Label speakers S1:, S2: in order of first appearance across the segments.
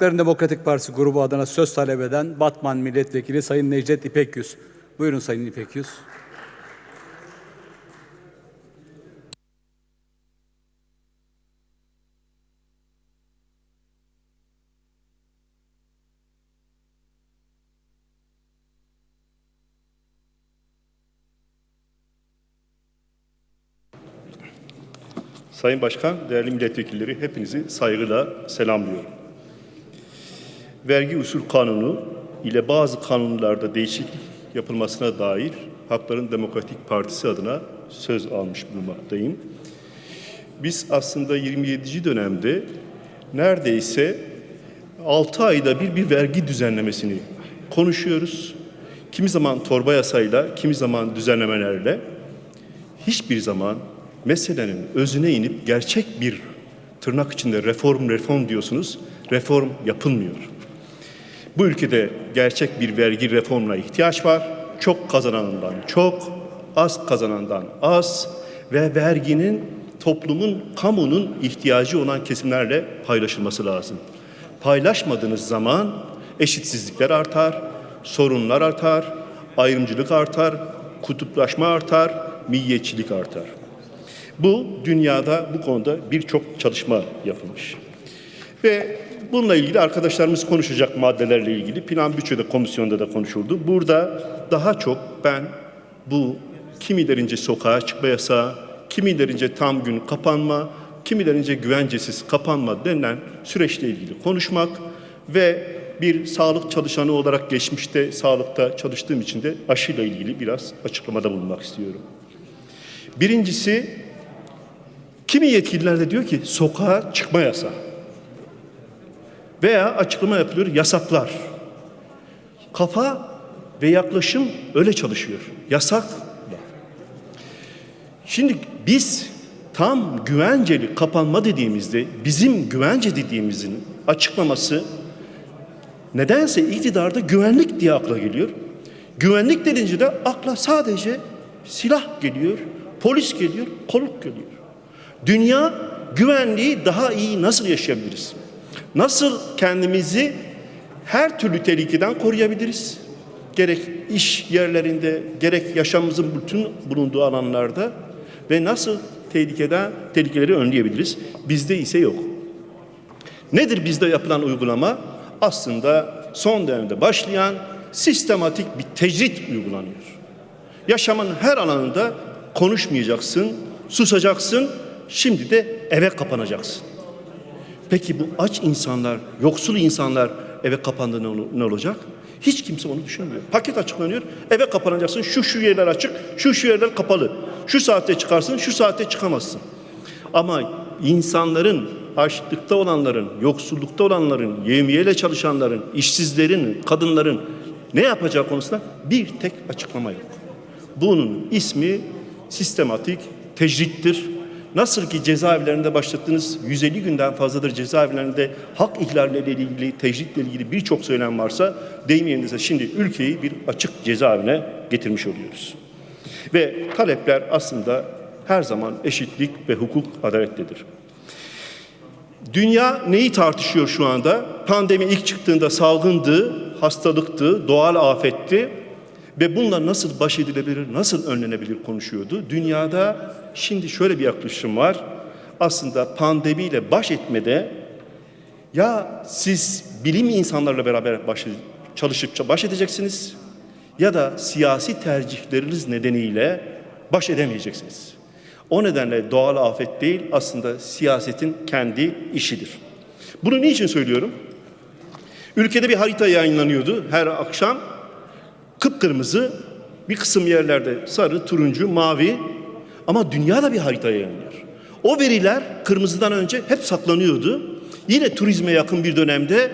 S1: Halkların Demokratik Partisi grubu adına söz talep eden Batman Milletvekili Sayın Necdet İpekyüz. Buyurun Sayın İpekyüz.
S2: Sayın Başkan, değerli milletvekilleri hepinizi saygıyla selamlıyorum. Vergi usul kanunu ile bazı kanunlarda değişiklik yapılmasına dair Hakların Demokratik Partisi adına söz almış bulunmaktayım. Biz aslında 27. dönemde neredeyse 6 ayda bir bir vergi düzenlemesini konuşuyoruz. Kimi zaman torba yasayla, kimi zaman düzenlemelerle hiçbir zaman meselenin özüne inip gerçek bir tırnak içinde reform reform diyorsunuz. Reform yapılmıyor. Bu ülkede gerçek bir vergi reformuna ihtiyaç var. Çok kazananından çok, az kazanandan az ve verginin toplumun, kamunun ihtiyacı olan kesimlerle paylaşılması lazım. Paylaşmadığınız zaman eşitsizlikler artar, sorunlar artar, ayrımcılık artar, kutuplaşma artar, milliyetçilik artar. Bu dünyada bu konuda birçok çalışma yapılmış. Ve bununla ilgili arkadaşlarımız konuşacak maddelerle ilgili plan bütçede komisyonda da konuşuldu. Burada daha çok ben bu kimilerince sokağa çıkma yasağı, kimilerince tam gün kapanma, kimilerince güvencesiz kapanma denilen süreçle ilgili konuşmak ve bir sağlık çalışanı olarak geçmişte sağlıkta çalıştığım için de aşıyla ilgili biraz açıklamada bulunmak istiyorum. Birincisi kimi yetkililer de diyor ki sokağa çıkma yasağı. Veya açıklama yapılıyor yasaklar. Kafa ve yaklaşım öyle çalışıyor. Yasak. Şimdi biz tam güvenceli kapanma dediğimizde bizim güvence dediğimizin açıklaması nedense iktidarda güvenlik diye akla geliyor. Güvenlik denince de akla sadece silah geliyor, polis geliyor, kolluk geliyor. Dünya güvenliği daha iyi nasıl yaşayabiliriz? Nasıl kendimizi her türlü tehlikeden koruyabiliriz? Gerek iş yerlerinde, gerek yaşamımızın bütün bulunduğu alanlarda ve nasıl tehlikeden tehlikeleri önleyebiliriz? Bizde ise yok. Nedir bizde yapılan uygulama? Aslında son dönemde başlayan sistematik bir tecrit uygulanıyor. Yaşamın her alanında konuşmayacaksın, susacaksın, şimdi de eve kapanacaksın. Peki bu aç insanlar, yoksul insanlar eve kapandığında ne olacak? Hiç kimse onu düşünmüyor. Paket açıklanıyor, eve kapanacaksın, şu şu yerler açık, şu şu yerler kapalı. Şu saatte çıkarsın, şu saatte çıkamazsın. Ama insanların, açlıkta olanların, yoksullukta olanların, yevmiyeyle çalışanların, işsizlerin, kadınların ne yapacağı konusunda bir tek açıklama yok. Bunun ismi sistematik tecrittir. Nasıl ki cezaevlerinde başlattığınız 150 günden fazladır cezaevlerinde hak ihlalleriyle ilgili, tecritle ilgili birçok söylem varsa deyim yerinize şimdi ülkeyi bir açık cezaevine getirmiş oluyoruz. Ve talepler aslında her zaman eşitlik ve hukuk adalettedir. Dünya neyi tartışıyor şu anda? Pandemi ilk çıktığında salgındı, hastalıktı, doğal afetti ve bununla nasıl baş edilebilir, nasıl önlenebilir konuşuyordu. Dünyada şimdi şöyle bir yaklaşım var. Aslında pandemiyle baş etmede ya siz bilim insanlarla beraber baş, çalışıp baş edeceksiniz ya da siyasi tercihleriniz nedeniyle baş edemeyeceksiniz. O nedenle doğal afet değil aslında siyasetin kendi işidir. Bunu niçin söylüyorum? Ülkede bir harita yayınlanıyordu her akşam. Kıpkırmızı, bir kısım yerlerde sarı, turuncu, mavi ama dünyada bir harita yayınlıyor. O veriler kırmızıdan önce hep saklanıyordu. Yine turizme yakın bir dönemde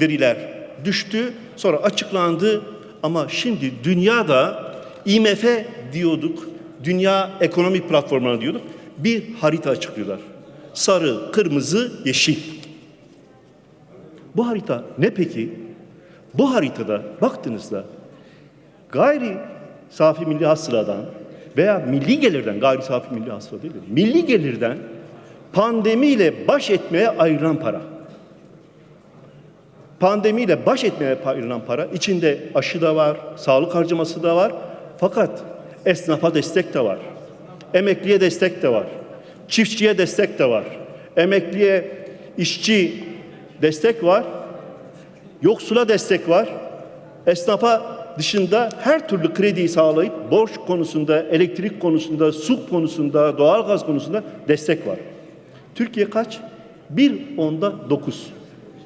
S2: veriler düştü, sonra açıklandı ama şimdi dünyada IMF diyorduk, Dünya Ekonomik Platformu'na diyorduk. Bir harita açıklıyorlar. Sarı, kırmızı, yeşil. Bu harita ne peki? Bu haritada baktığınızda gayri safi milli hasıladan veya milli gelirden, gayri safi milli hasıla değil, milli gelirden pandemiyle baş etmeye ayrılan para. pandemiyle baş etmeye ayrılan para içinde aşı da var, sağlık harcaması da var. Fakat esnafa destek de var. Emekliye destek de var. Çiftçiye destek de var. Emekliye işçi destek var. Yoksula destek var. Esnafa dışında her türlü krediyi sağlayıp borç konusunda, elektrik konusunda, su konusunda, doğalgaz konusunda destek var. Türkiye kaç? Bir onda dokuz.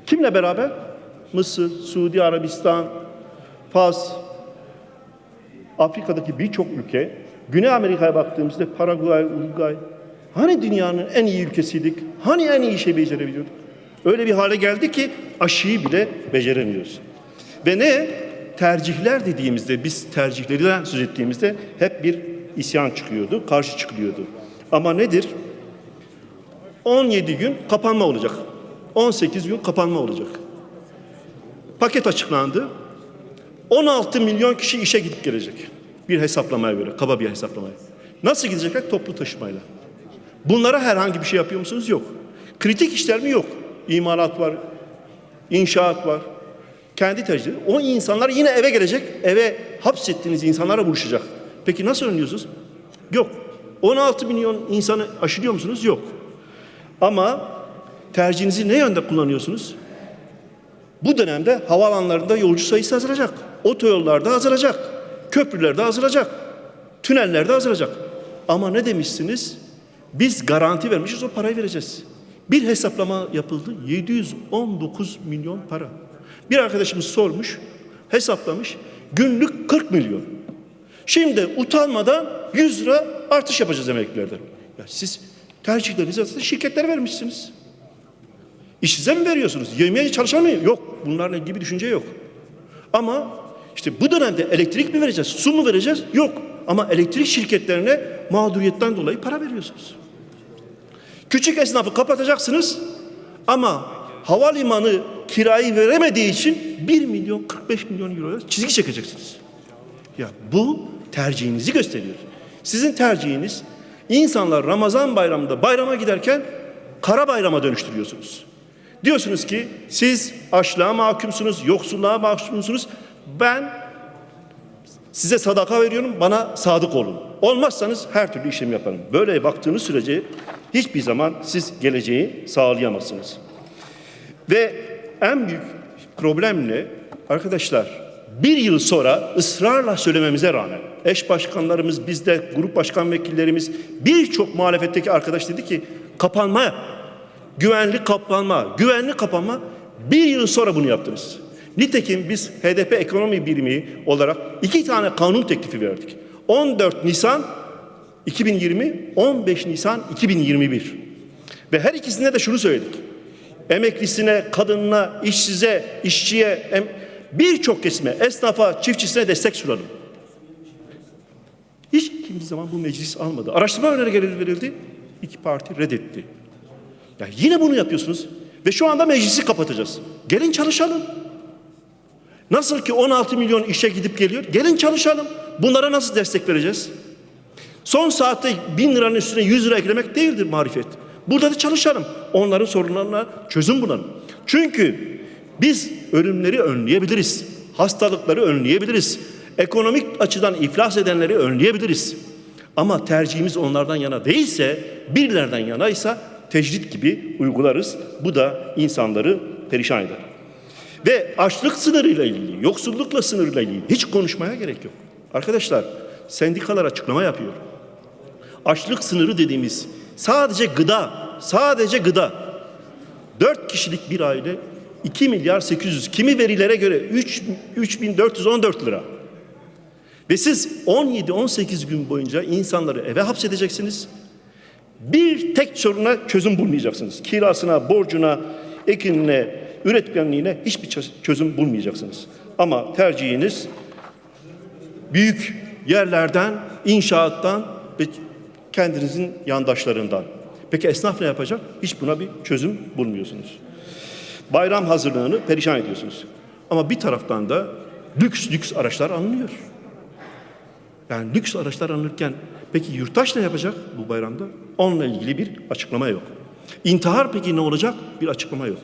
S2: Kimle beraber? Mısır, Suudi Arabistan, Fas, Afrika'daki birçok ülke, Güney Amerika'ya baktığımızda Paraguay, Uruguay, hani dünyanın en iyi ülkesiydik, hani en iyi şey becerebiliyorduk? Öyle bir hale geldi ki aşıyı bile beceremiyoruz. Ve ne? Tercihler dediğimizde, biz tercihlerden söz ettiğimizde hep bir isyan çıkıyordu, karşı çıkılıyordu. Ama nedir? 17 gün kapanma olacak. 18 gün kapanma olacak. Paket açıklandı. 16 milyon kişi işe gidip gelecek. Bir hesaplamaya göre, kaba bir hesaplamaya. Nasıl gidecekler? Toplu taşımayla. Bunlara herhangi bir şey yapıyor musunuz? Yok. Kritik işler mi? Yok. İmalat var, inşaat var. Kendi tercihleri. O insanlar yine eve gelecek, eve hapsettiğiniz insanlarla buluşacak. Peki nasıl önlüyorsunuz? Yok. 16 milyon insanı aşılıyor musunuz? Yok. Ama tercihinizi ne yönde kullanıyorsunuz? Bu dönemde havaalanlarında yolcu sayısı azalacak. Otoyollarda azalacak. Köprülerde azalacak. Tünellerde azalacak. Ama ne demişsiniz? Biz garanti vermişiz o parayı vereceğiz. Bir hesaplama yapıldı. 719 milyon para. Bir arkadaşımız sormuş, hesaplamış. Günlük 40 milyon. Şimdi utanmadan 100 lira artış yapacağız emeklilerden. Ya siz tercihlerinizi aslında şirketlere vermişsiniz. İşsize mi veriyorsunuz? Yemeğe çalışan mı? Yok. Bunlarla ilgili bir düşünce yok. Ama işte bu dönemde elektrik mi vereceğiz? Su mu vereceğiz? Yok. Ama elektrik şirketlerine mağduriyetten dolayı para veriyorsunuz. Küçük esnafı kapatacaksınız ama havalimanı kirayı veremediği için 1 milyon 45 milyon euroya çizgi çekeceksiniz. Ya bu tercihinizi gösteriyor. Sizin tercihiniz insanlar Ramazan bayramında bayrama giderken kara bayrama dönüştürüyorsunuz. Diyorsunuz ki siz açlığa mahkumsunuz, yoksulluğa mahkumsunuz. Ben size sadaka veriyorum, bana sadık olun. Olmazsanız her türlü işlem yaparım. Böyle baktığınız sürece hiçbir zaman siz geleceği sağlayamazsınız. Ve en büyük problem ne? Arkadaşlar bir yıl sonra ısrarla söylememize rağmen eş başkanlarımız, bizde grup başkan vekillerimiz birçok muhalefetteki arkadaş dedi ki kapanma, güvenli kapanma, güvenli kapanma bir yıl sonra bunu yaptınız. Nitekim biz HDP ekonomi birimi olarak iki tane kanun teklifi verdik. 14 Nisan 2020, 15 Nisan 2021. Ve her ikisinde de şunu söyledik. Emeklisine, kadınına, işsize, işçiye, birçok kesime, esnafa, çiftçisine destek sunalım. Hiç kimse zaman bu meclis almadı. Araştırma önerileri verildi. İki parti reddetti. Ya yine bunu yapıyorsunuz. Ve şu anda meclisi kapatacağız. Gelin çalışalım. Nasıl ki 16 milyon işe gidip geliyor. Gelin çalışalım. Bunlara nasıl destek vereceğiz? Son saatte bin liranın üstüne 100 lira eklemek değildir marifet. Burada da çalışalım. Onların sorunlarına çözüm bulalım. Çünkü biz ölümleri önleyebiliriz. Hastalıkları önleyebiliriz. Ekonomik açıdan iflas edenleri önleyebiliriz. Ama tercihimiz onlardan yana değilse, birilerden yanaysa tecrit gibi uygularız. Bu da insanları perişan eder. Ve açlık sınırıyla ilgili, yoksullukla sınırıyla ilgili hiç konuşmaya gerek yok. Arkadaşlar sendikalar açıklama yapıyor. Açlık sınırı dediğimiz sadece gıda, sadece gıda. 4 kişilik bir aile 2 milyar 800, kimi verilere göre 3 3414 lira. Ve siz 17-18 gün boyunca insanları eve hapsedeceksiniz. Bir tek soruna çözüm bulmayacaksınız. Kirasına, borcuna, ekinine, üretkenliğine hiçbir çö- çözüm bulmayacaksınız. Ama tercihiniz büyük yerlerden, inşaattan ve kendinizin yandaşlarından. Peki esnaf ne yapacak? Hiç buna bir çözüm bulmuyorsunuz. Bayram hazırlığını perişan ediyorsunuz. Ama bir taraftan da lüks lüks araçlar alınıyor. Yani lüks araçlar alınırken peki yurttaş ne yapacak bu bayramda? Onunla ilgili bir açıklama yok. İntihar peki ne olacak? Bir açıklama yok.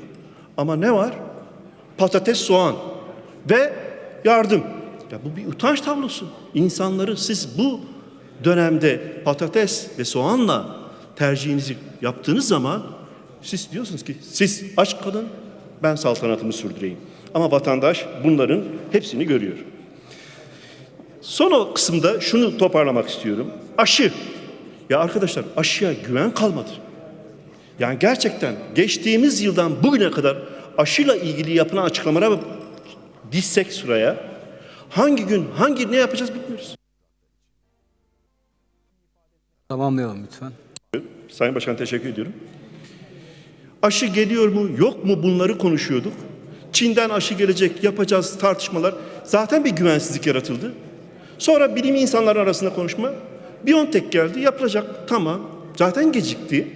S2: Ama ne var? patates, soğan ve yardım. Ya bu bir utanç tablosu. İnsanları siz bu dönemde patates ve soğanla tercihinizi yaptığınız zaman siz diyorsunuz ki siz aç kalın ben saltanatımı sürdüreyim. Ama vatandaş bunların hepsini görüyor. Son o kısımda şunu toparlamak istiyorum. Aşı. Ya arkadaşlar aşıya güven kalmadı. Yani gerçekten geçtiğimiz yıldan bugüne kadar aşıyla ilgili yapılan açıklamalara dizsek sıraya hangi gün hangi ne yapacağız bilmiyoruz.
S1: Tamamlayalım lütfen.
S2: Sayın Başkan teşekkür ediyorum. Aşı geliyor mu yok mu bunları konuşuyorduk. Çin'den aşı gelecek yapacağız tartışmalar. Zaten bir güvensizlik yaratıldı. Sonra bilim insanları arasında konuşma. Biontech geldi yapılacak tamam. Zaten gecikti.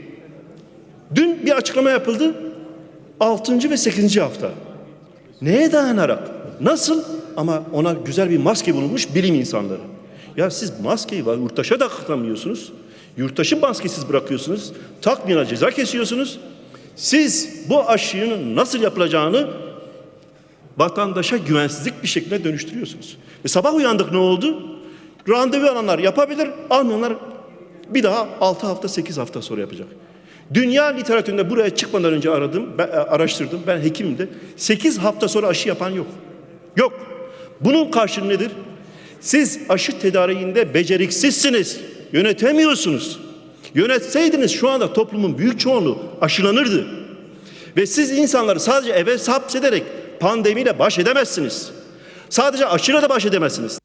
S2: Dün bir açıklama yapıldı. 6. ve 8. hafta. Neye dayanarak? Nasıl? Ama ona güzel bir maske bulunmuş bilim insanları. Ya siz maskeyi var yurttaşa da takmıyorsunuz. Yurttaşı maskesiz bırakıyorsunuz. Takmayana ceza kesiyorsunuz. Siz bu aşının nasıl yapılacağını vatandaşa güvensizlik bir şekilde dönüştürüyorsunuz. Ve sabah uyandık ne oldu? Randevu alanlar yapabilir, almayanlar bir daha 6 hafta 8 hafta sonra yapacak. Dünya literatüründe buraya çıkmadan önce aradım, ben, e, araştırdım. Ben hekimim de. 8 hafta sonra aşı yapan yok. Yok. Bunun karşılığı nedir? Siz aşı tedariğinde beceriksizsiniz. Yönetemiyorsunuz. Yönetseydiniz şu anda toplumun büyük çoğunluğu aşılanırdı. Ve siz insanları sadece eve hapsederek pandemiyle baş edemezsiniz. Sadece aşıyla da baş edemezsiniz.